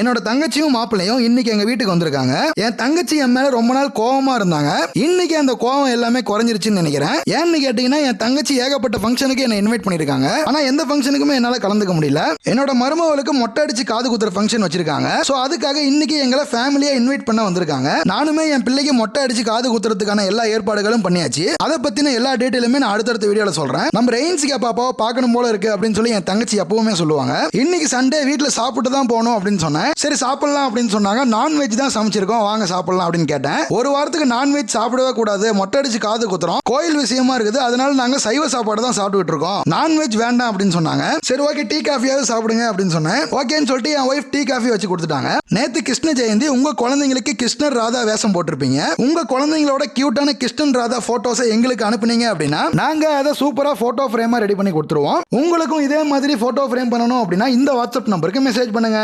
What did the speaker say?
என்னோட தங்கச்சியும் மாப்பிள்ளையும் இன்னைக்கு எங்க வீட்டுக்கு வந்திருக்காங்க. என் தங்கச்சி என் மேல ரொம்ப நாள் கோவமா இருந்தாங்க. இன்னைக்கு அந்த கோவம் எல்லாமே குறைஞ்சிருச்சுன்னு நினைக்கிறேன். ஏன்னு கேட்டீங்கன்னா என் தங்கச்சி ஏகப்பட்ட ஃபங்க்ஷனுக்கு என்ன இன்வைட் பண்ணிருக்காங்க ஆனா எந்த ஃபங்க்ஷனுக்குமே என்னால கலந்துக்க முடியல. என்னோட மருமகளுக்கு மொட்டை அடிச்சு காது குத்துற ஃபங்க்ஷன் வச்சிருக்காங்க. சோ அதுக்காக இன்னைக்கு எங்களை ஃபேமிலியா இன்வைட் பண்ண வந்திருக்காங்க. நானுமே என் பிள்ளைக்கு மொட்டை அடிச்சு காது குத்துறதுக்கான எல்லா ஏற்பாடுகளும் பண்ணியாச்சு. அதை பத்தின எல்லா டீட்டெயிலுமே நான் அடுத்தடுத்த வீடியோல சொல்றேன். நம்ம ரெயின்சிகா பாப்பாவை பார்க்கணும் போல இருக்கு அப்படின்னு சொல்லி என் தங்கச்சி எப்பவுமே சொல்லுவாங்க. இன்னைக்கு சண்டே வீட்டுல சாப்பிட்டு தான் போகணும் அப்படின்னு சொன்னேன். சொன்னேன் சரி சாப்பிடலாம் அப்படின்னு சொன்னாங்க. நான்வெஜ் தான் சமைச்சிருக்கோம். வாங்க சாப்பிடலாம் அப்படின்னு கேட்டேன். ஒரு வாரத்துக்கு நான்வெஜ் சாப்பிடவே கூடாது. மொட்டை அடிச்சு காது குத்துறோம். கோயில் விஷயமா இருக்குது. அதனால நாங்க சைவ சாப்பாடு தான் சாப்பிட்டுட்டு இருக்கோம். நான்வெஜ் வேண்டாம் அப்படின்னு சொன்னாங்க. சரி ஓகே டீ காஃபியாவது சாப்பிடுங்க அப்படின்னு சொன்னேன். ஓகேன்னு சொல்லிட்டு என் ஒய்ஃப் டீ காஃபி வச்சு கொடுத்துட்டாங்க. நேத்து கிருஷ்ண ஜெயந்தி உங்க குழந்தைங்களுக்கு கிருஷ்ணர் ராதா வேஷம் போட்டிருப்பீங்க. உங்க குழந்தைங்களோட கியூட்டான கிருஷ்ணன் ராதா போட்டோஸை எங்களுக்கு அனுப்புனீங்க அப்படின்னா நாங்க அதை சூப்பரா போட்டோ ஃப்ரேமா ரெடி பண்ணி கொடுத்துருவோம். உங்களுக்கும் இதே மாதிரி போட்டோ ஃப்ரேம் பண்ணணும் அப்படின்னா இந்த வாட்ஸ்அப் நம்பருக்கு மெசேஜ் பண்ணுங்க.